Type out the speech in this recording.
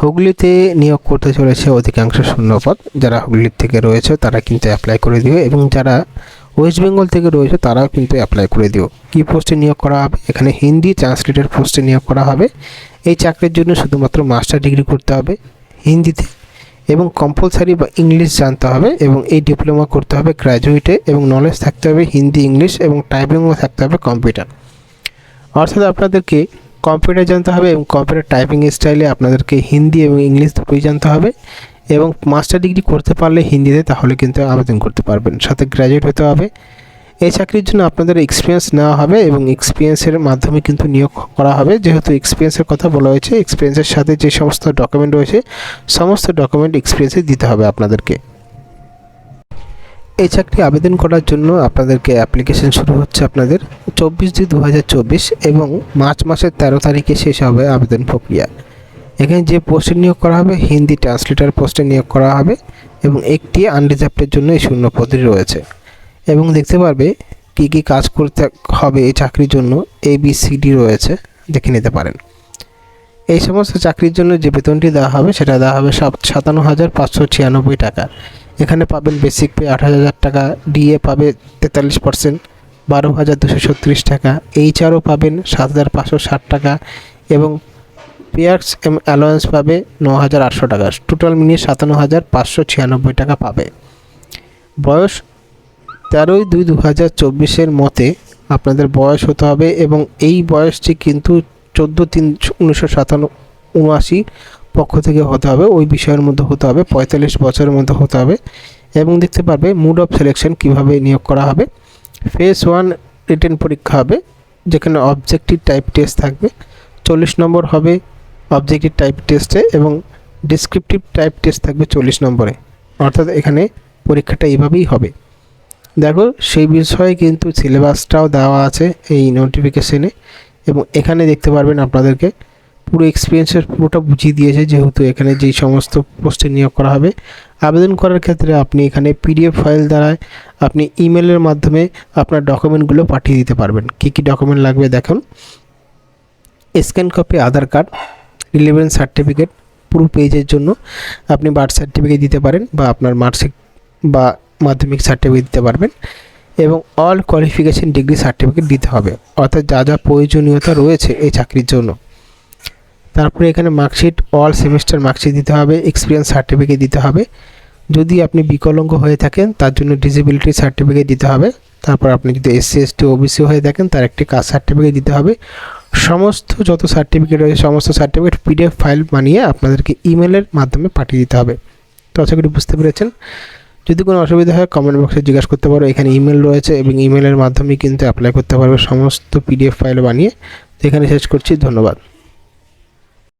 হুগলিতে নিয়োগ করতে চলেছে অধিকাংশ শূন্যপদ। যারা হুগলির থেকে রয়েছে, তারা কিন্তু অ্যাপ্লাই করে দিও এবং যারা ওয়েস্ট বেঙ্গল থেকে রয়েছে, তারাও কিন্তু অ্যাপ্লাই করে দিও। কী পোস্টে নিয়োগ করা হবে? এখানে হিন্দি ট্রান্সলেটের পোস্টে নিয়োগ করা হবে। এই চাকরির জন্য শুধুমাত্র মাস্টার ডিগ্রি করতে হবে হিন্দিতে এবং কম্পালসারি বা ইংলিশ জানতে হবে এবং এই ডিপ্লোমা করতে হবে গ্র্যাজুয়েটে এবং নলেজ থাকতে হবে হিন্দি ইংলিশ এবং টাইপিংও থাকতে হবে কম্পিউটার অর্থাৎ আপনাদেরকে কম্পিউটার জানতে হবে এবং কম্পিউটার টাইপিং স্টাইলে আপনাদেরকে হিন্দি এবং ইংলিশ দুটোই জানতে হবে এবং মাস্টার ডিগ্রি করতে পারলে হিন্দিতে তাহলে কিন্তু আবেদন করতে পারবেন। সাথে গ্র্যাজুয়েট হতে হবে। এই চাকরির জন্য আপনাদের এক্সপিরিয়েন্স নেওয়া হবে এবং এক্সপিরিয়েন্সের মাধ্যমে কিন্তু নিয়োগ করা হবে। যেহেতু এক্সপিরিয়েন্সের কথা বলা হয়েছে এক্সপিরিয়েন্সের সাথে যে সমস্ত ডকুমেন্ট রয়েছে, সমস্ত ডকুমেন্ট এক্সপিরিয়েন্সে দিতে হবে আপনাদেরকে। এই চাকরি আবেদন করার জন্য আপনাদেরকে অ্যাপ্লিকেশন শুরু হচ্ছে আপনাদের চব্বিশ দুই দু এবং মার্চ মাসের তেরো তারিখে শেষ হবে আবেদন প্রক্রিয়া। এখানে যে পোস্টে নিয়োগ করা হবে, হিন্দি ট্রান্সলেটার পোস্টে নিয়োগ করা হবে এবং একটি আনরিজার্ভের জন্য এই শূন্য পদই রয়েছে। এবং দেখতে পারবে কী কী কাজ করতে হবে এই চাকরির জন্য এ বি সি ডি রয়েছে, দেখে নিতে পারেন। এই সমস্ত চাকরির জন্য যে বেতনটি দেওয়া হবে, সেটা দেওয়া হবে সাত সাতান্ন হাজার পাঁচশো ছিয়ানব্বই টাকা। এখানে পাবেন বেসিক পে আট হাজার টাকা ডিএ পাবে তেতাল্লিশ পার্সেন্ট বারো হাজার দুশো ছত্রিশ টাকা এইচআরও পাবেন সাত হাজার পাঁচশো ষাট টাকা এবং পেয়ার্স এম অ্যালোয়েন্স পাবে ন হাজার আটশো টাকা। টোটাল মিলিয়ে সাতান্ন হাজার পাঁচশো ছিয়ানব্বই টাকা পাবে। বয়স তেরোই দুই দু হাজার চব্বিশের মতে আপনাদের বয়স হতে হবে এবং এই বয়সটি কিন্তু চোদ্দ তিন উনিশশো সাতান্ন, উনআশি পক্ষ থেকে হতে হবে, ওই বিষয়ের মধ্যে হতে হবে, পঁয়তাল্লিশ বছরের মধ্যে হতে হবে। এবং দেখতে পারবে মুড অফ সিলেকশন কীভাবে নিয়োগ করা হবে। ফেস ওয়ান রিটেন পরীক্ষা হবে, যেখানে অবজেক্টিভ টাইপ টেস্ট থাকবে। চল্লিশ নম্বর হবে অবজেক্টিভ টাইপ টেস্টে এবং ডিসক্রিপটিভ টাইপ টেস্ট থাকবে চল্লিশ নম্বরে। অর্থাৎ এখানে পরীক্ষাটা এইভাবেই হবে। দেখো, সেই বিষয়ে কিন্তু সিলেবাসটাও দেওয়া আছে এই নোটিফিকেশনে এবং এখানে দেখতে পারবেন আপনাদেরকে পুরো এক্সপিরিয়েন্সের পুরোটা বুঝিয়ে দিয়েছে যেহেতু এখানে যেই সমস্ত পোস্টে নিয়োগ করা হবে। আবেদন করার ক্ষেত্রে আপনি এখানে পিডিএফ ফাইল দ্বারায় আপনি ইমেলের মাধ্যমে আপনার ডকুমেন্টগুলো পাঠিয়ে দিতে পারবেন। কী কী ডকুমেন্ট লাগবে দেখুন। Scan copy Aadhaar card relevance certificate পুরো পেজের জন্য আপনি বার্থ সার্টিফিকেট দিতে পারেন বা আপনার মার্কশিট বা মাধ্যমিক সার্টিফিকেট দিতে পারবেন এবং অল কোয়ালিফিকেশন ডিগ্রি সার্টিফিকেট দিতে হবে। অর্থাৎ যা যা প্রয়োজনীয়তা রয়েছে এই চাকরির জন্য। তারপরে এখানে মার্কশিট অল সেমিস্টার মার্কশিট দিতে হবে এক্সপিরিয়েন্স সার্টিফিকেট দিতে হবে। যদি আপনি বিকলাঙ্গ হয়ে থাকেন, তার জন্য ডিসেবিলিটি সার্টিফিকেট দিতে হবে। তারপর আপনি যদি এসসি এসটি ওবিসি হয়ে থাকেন, তার একটি কাস্ট সার্টিফিকেট দিতে হবে। সমস্ত যত সার্টিফিকেট রয়েছে, সমস্ত সার্টিফিকেট পিডিএফ ফাইল বানিয়ে আপনাদেরকে ইমেলের মাধ্যমে পাঠিয়ে দিতে হবে। তো আশা করি বুঝতে পেরেছেন। যদি কোনো অসুবিধা হয় কমেন্ট বক্সে জিজ্ঞাসা করতে পারো। এখানে ইমেল রয়েছে এবং ইমেলের মাধ্যমে কিন্তু অ্যাপ্লাই করতে পারবে সমস্ত পিডিএফ ফাইল বানিয়ে। এখানে শেষ করছি। ধন্যবাদ।